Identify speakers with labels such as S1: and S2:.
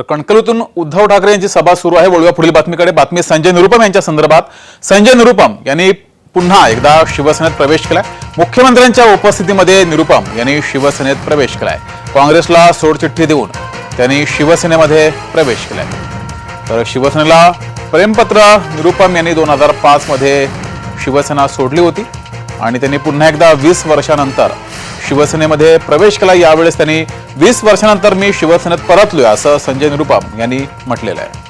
S1: तर उद्धव ठाकरे यांची सभा सुरू आहे. वळूया पुढील बातमीकडे. बातमी संजय निरुपम यांच्या संदर्भात. संजय निरुपम यांनी पुन्हा एकदा शिवसेनेत प्रवेश केलाय. मुख्यमंत्र्यांच्या उपस्थितीमध्ये निरुपम यांनी शिवसेनेत प्रवेश केलाय. काँग्रेसला सोडचिठ्ठी देऊन त्यांनी शिवसेनेमध्ये प्रवेश केलाय. तर शिवसेनेला प्रेमपत्र निरुपम यांनी दोन हजार पाचमध्ये शिवसेना सोडली होती आणि त्यांनी पुन्हा एकदा वीस वर्षानंतर शिवसेनेमध्ये प्रवेश केला. यावेळेस त्यांनी वीस वर्षानंतर मी शिवसेनेत परतलोय असं संजय निरुपम यांनी म्हटलेलं आहे.